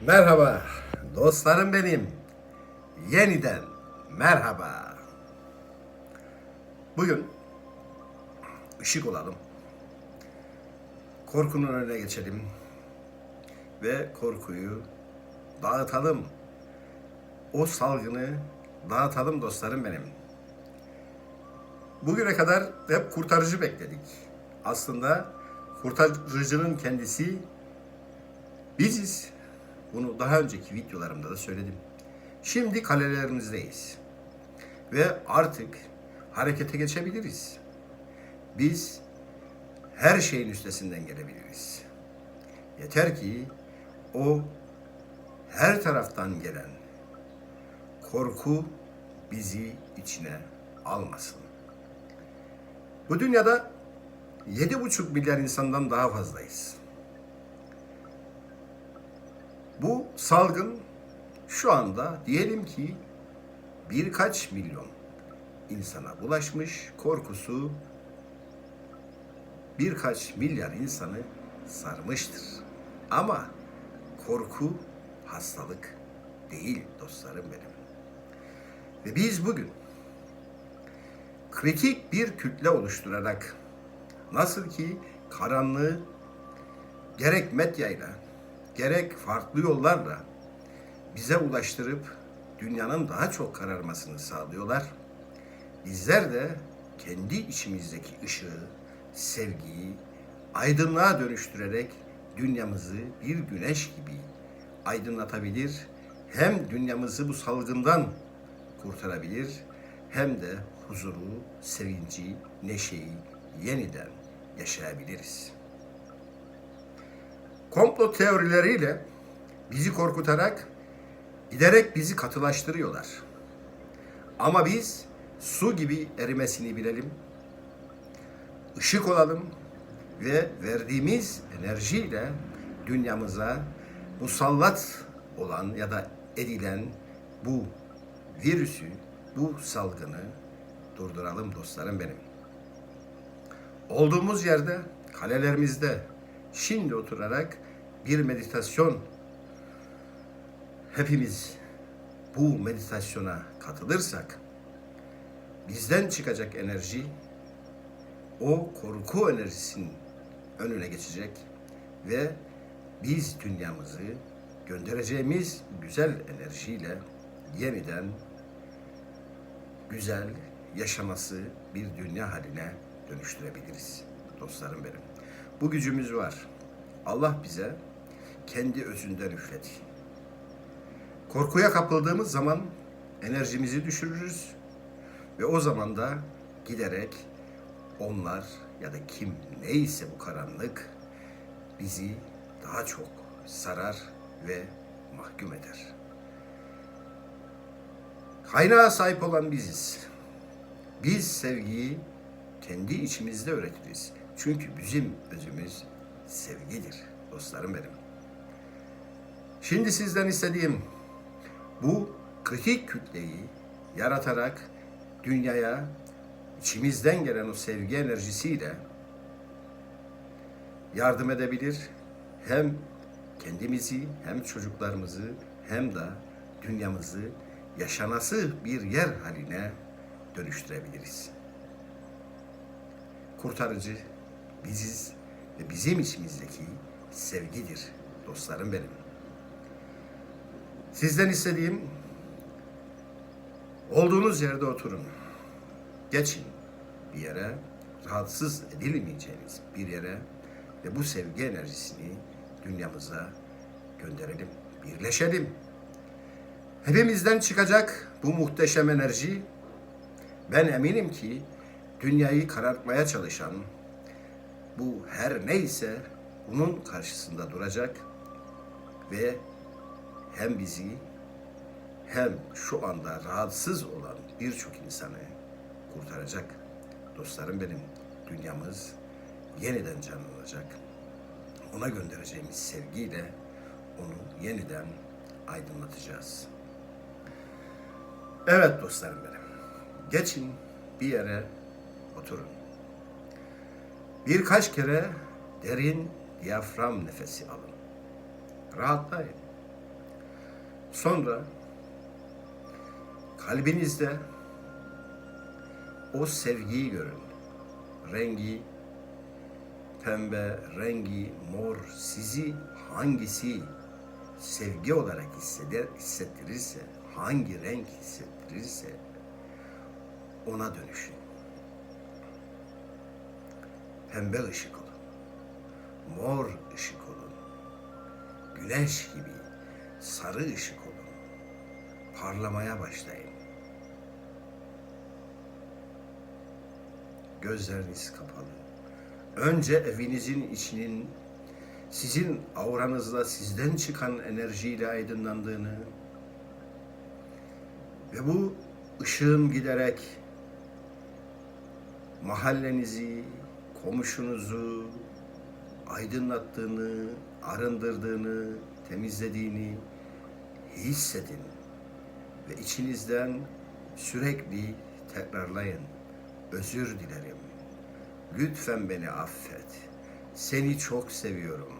Merhaba dostlarım benim. Yeniden merhaba. Bugün ışık olalım. Korkunun önüne geçelim ve korkuyu dağıtalım. O salgını dağıtalım dostlarım benim. Bugüne kadar hep kurtarıcı bekledik. Aslında kurtarıcının kendisi biziz. Bunu daha önceki videolarımda da söyledim. Şimdi kalelerimizdeyiz. Ve artık harekete geçebiliriz. Biz her şeyin üstesinden gelebiliriz. Yeter ki o her taraftan gelen korku bizi içine almasın. Bu dünyada 7,5 milyar insandan daha fazlayız. Bu salgın şu anda diyelim ki birkaç milyon insana bulaşmış, korkusu birkaç milyar insanı sarmıştır. Ama korku hastalık değil dostlarım benim. Ve biz bugün kritik bir kütle oluşturarak nasıl ki karanlığı gerek medyayla gerek farklı yollarla bize ulaştırıp dünyanın daha çok kararmasını sağlıyorlar. Bizler de kendi içimizdeki ışığı, sevgiyi aydınlığa dönüştürerek dünyamızı bir güneş gibi aydınlatabilir. Hem dünyamızı bu salgından kurtarabilir hem de huzuru, sevinci, neşeyi yeniden yaşayabiliriz komplo teorileriyle bizi korkutarak giderek bizi katılaştırıyorlar. Ama biz su gibi erimesini bilelim, ışık olalım ve verdiğimiz enerjiyle dünyamıza musallat olan ya da edilen bu virüsü, bu salgını durduralım dostlarım benim. Olduğumuz yerde, kalelerimizde, şimdi oturarak bir meditasyon hepimiz bu meditasyona katılırsak bizden çıkacak enerji o korku enerjisinin önüne geçecek ve biz dünyamızı göndereceğimiz güzel enerjiyle yeniden güzel yaşaması bir dünya haline dönüştürebiliriz dostlarım benim. Bu gücümüz var. Allah bize kendi özünden üfledi. Korkuya kapıldığımız zaman enerjimizi düşürürüz ve o zaman da giderek onlar ya da kim neyse bu karanlık bizi daha çok sarar ve mahkum eder. Kaynağa sahip olan biziz. Biz sevgiyi kendi içimizde öğretiriz. Çünkü bizim özümüz sevgidir dostlarım benim. Şimdi sizden istediğim bu kritik kütleyi yaratarak dünyaya içimizden gelen o sevgi enerjisiyle yardım edebilir. Hem kendimizi hem çocuklarımızı hem de dünyamızı yaşanası bir yer haline dönüştürebiliriz. Kurtarıcı biziz ve bizim içimizdeki sevgidir dostlarım benim. Sizden istediğim olduğunuz yerde oturun. Geçin bir yere rahatsız edilmeyeceğiniz bir yere ve bu sevgi enerjisini dünyamıza gönderelim, birleşelim. Hepimizden çıkacak bu muhteşem enerji ben eminim ki dünyayı karartmaya çalışan bu her neyse bunun karşısında duracak ve hem bizi hem şu anda rahatsız olan birçok insanı kurtaracak. Dostlarım benim, dünyamız yeniden canlanacak. Ona göndereceğimiz sevgiyle onu yeniden aydınlatacağız. Evet dostlarım benim, geçin bir yere oturun. Birkaç kere derin diyafram nefesi alın. Rahatlayın. Sonra kalbinizde o sevgiyi görün. Rengi pembe, rengi mor sizi hangisi sevgi olarak hisseder, hissettirirse, hangi renk hissettirirse ona dönüşün. Pembe ışık olun. Mor ışık olun. Güneş gibi sarı ışık olun. Parlamaya başlayın. Gözleriniz kapalı. Önce evinizin içinin sizin auranızla sizden çıkan enerjiyle aydınlandığını ve bu ışığın giderek mahallenizi, komşunuzu aydınlattığını, arındırdığını, temizlediğini hissedin ve içinizden sürekli tekrarlayın. Özür dilerim. Lütfen beni affet. Seni çok seviyorum.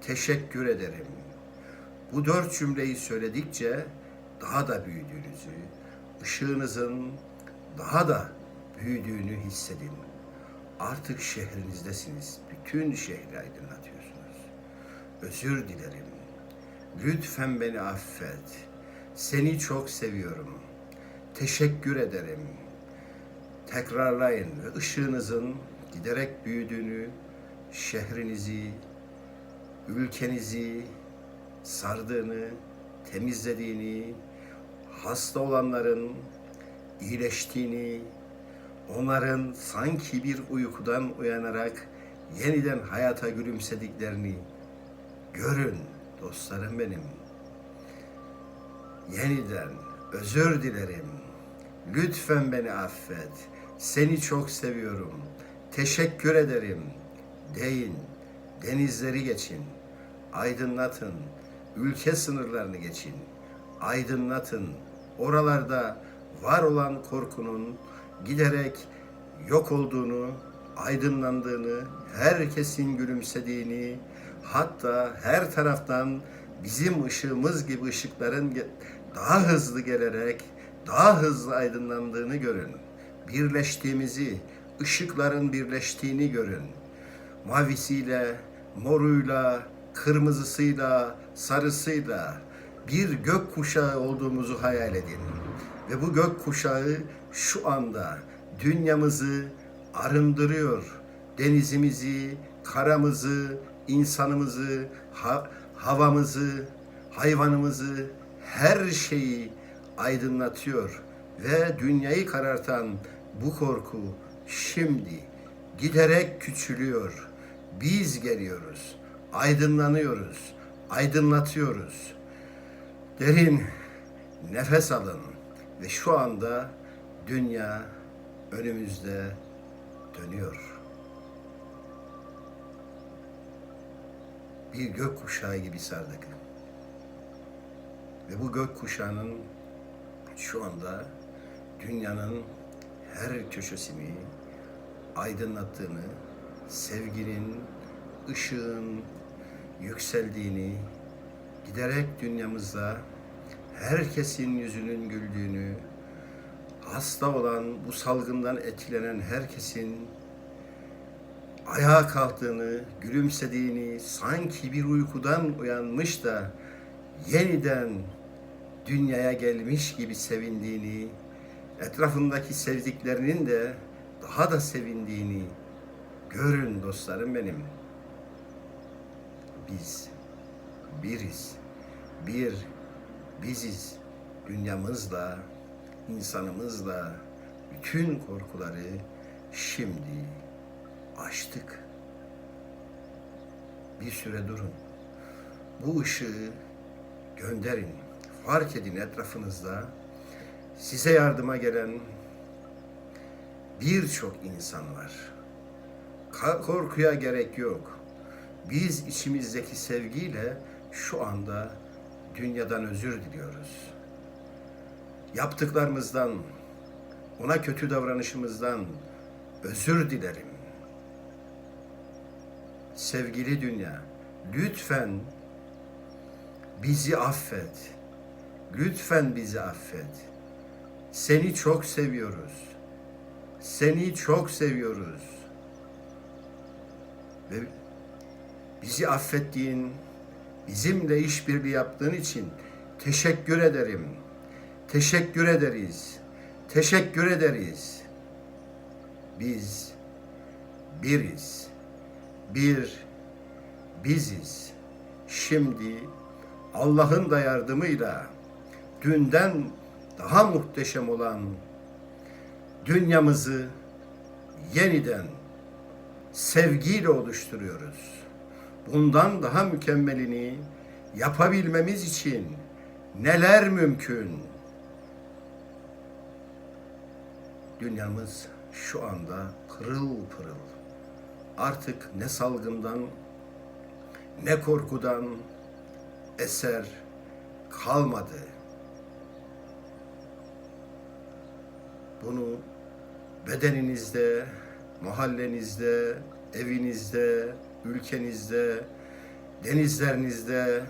Teşekkür ederim. Bu dört cümleyi söyledikçe daha da büyüdüğünüzü, ışığınızın daha da büyüdüğünü hissedin. Artık şehrinizdesiniz. Bütün şehri aydınlatıyorsunuz. Özür dilerim. Lütfen beni affet. Seni çok seviyorum. Teşekkür ederim. Tekrarlayın ve ışığınızın giderek büyüdüğünü, şehrinizi, ülkenizi sardığını, temizlediğini, hasta olanların iyileştiğini, onların sanki bir uykudan uyanarak yeniden hayata gülümsediklerini görün dostlarım benim. Yeniden özür dilerim. Lütfen beni affet. Seni çok seviyorum. Teşekkür ederim. Deyin. Denizleri geçin. Aydınlatın. Ülke sınırlarını geçin. Aydınlatın. Oralarda var olan korkunun giderek yok olduğunu, aydınlandığını, herkesin gülümsediğini, hatta her taraftan bizim ışığımız gibi ışıkların daha hızlı gelerek daha hızlı aydınlandığını görün. Birleştiğimizi, ışıkların birleştiğini görün. Mavisiyle, moruyla, kırmızısıyla, sarısıyla bir gök kuşağı olduğumuzu hayal edin. Ve bu gök kuşağı şu anda dünyamızı arındırıyor. Denizimizi, karamızı, insanımızı, ha- havamızı, hayvanımızı, her şeyi aydınlatıyor ve dünyayı karartan bu korku şimdi giderek küçülüyor. Biz geliyoruz, aydınlanıyoruz, aydınlatıyoruz. Derin nefes alın ve şu anda dünya önümüzde dönüyor. Bir gök kuşağı gibi sardık. Ve bu gök kuşağının şu anda dünyanın her köşesini aydınlattığını, sevginin, ışığın yükseldiğini, giderek dünyamızda herkesin yüzünün güldüğünü, hasta olan, bu salgından etkilenen herkesin ayağa kalktığını, gülümsediğini, sanki bir uykudan uyanmış da yeniden dünyaya gelmiş gibi sevindiğini, etrafındaki sevdiklerinin de daha da sevindiğini görün dostlarım benim. Biz biriz. Bir biziz. Dünyamızla, insanımızla bütün korkuları şimdi aştık. Bir süre durun. Bu ışığı gönderin. Fark edin etrafınızda size yardıma gelen birçok insan var. Korkuya gerek yok. Biz içimizdeki sevgiyle şu anda dünyadan özür diliyoruz. Yaptıklarımızdan, ona kötü davranışımızdan özür dilerim. Sevgili dünya, lütfen bizi affet. Lütfen bizi affet. Seni çok seviyoruz. Seni çok seviyoruz. Ve bizi affettiğin, bizimle işbirliği yaptığın için teşekkür ederim. Teşekkür ederiz. Teşekkür ederiz. Biz biriz. Bir biziz. Şimdi Allah'ın da yardımıyla dünden daha muhteşem olan dünyamızı yeniden sevgiyle oluşturuyoruz. Bundan daha mükemmelini yapabilmemiz için neler mümkün? Dünyamız şu anda pırıl pırıl. Artık ne salgından ne korkudan eser kalmadı. Bunu bedeninizde, mahallenizde, evinizde, ülkenizde, denizlerinizde,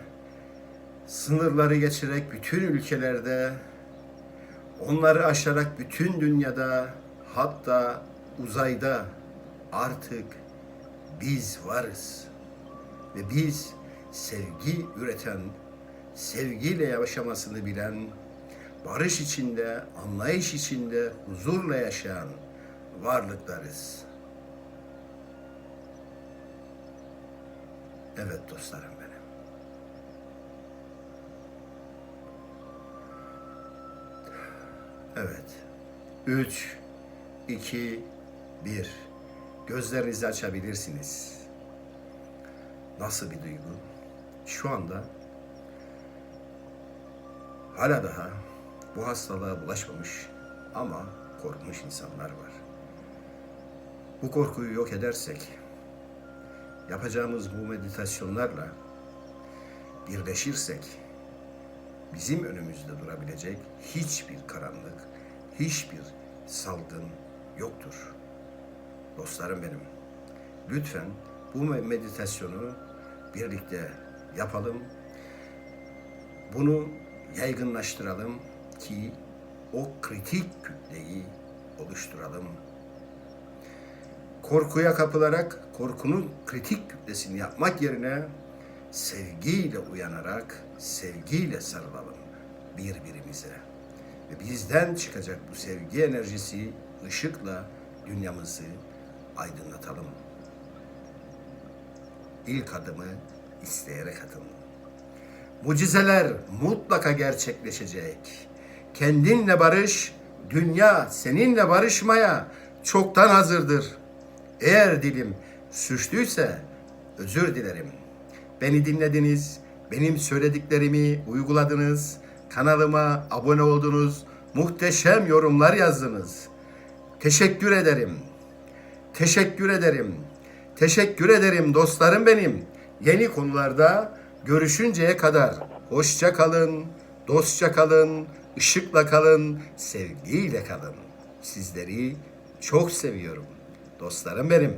sınırları geçerek bütün ülkelerde, onları aşarak bütün dünyada, hatta uzayda artık biz varız. Ve biz sevgi üreten, sevgiyle yaşamasını bilen, barış içinde, anlayış içinde, huzurla yaşayan varlıklarız. Evet dostlarım benim. Evet. Üç, iki, bir. Gözlerinizi açabilirsiniz. Nasıl bir duygu? Şu anda hala daha bu hastalığa bulaşmamış ama korkmuş insanlar var. Bu korkuyu yok edersek yapacağımız bu meditasyonlarla birleşirsek bizim önümüzde durabilecek hiçbir karanlık, hiçbir salgın yoktur. Dostlarım benim, lütfen bu meditasyonu birlikte yapalım. Bunu yaygınlaştıralım ki o kritik kütleyi oluşturalım. Korkuya kapılarak korkunun kritik kütlesini yapmak yerine sevgiyle uyanarak sevgiyle sarılalım birbirimize. Ve bizden çıkacak bu sevgi enerjisi ışıkla dünyamızı aydınlatalım. İlk adımı isteyerek atın. Mucizeler mutlaka gerçekleşecek. Kendinle barış, dünya seninle barışmaya çoktan hazırdır. Eğer dilim suçluysa özür dilerim. Beni dinlediniz, benim söylediklerimi uyguladınız, kanalıma abone oldunuz, muhteşem yorumlar yazdınız. Teşekkür ederim. Teşekkür ederim. Teşekkür ederim dostlarım benim. Yeni konularda görüşünceye kadar hoşça kalın, dostça kalın, ışıkla kalın, sevgiyle kalın. Sizleri çok seviyorum. Dostlarım benim.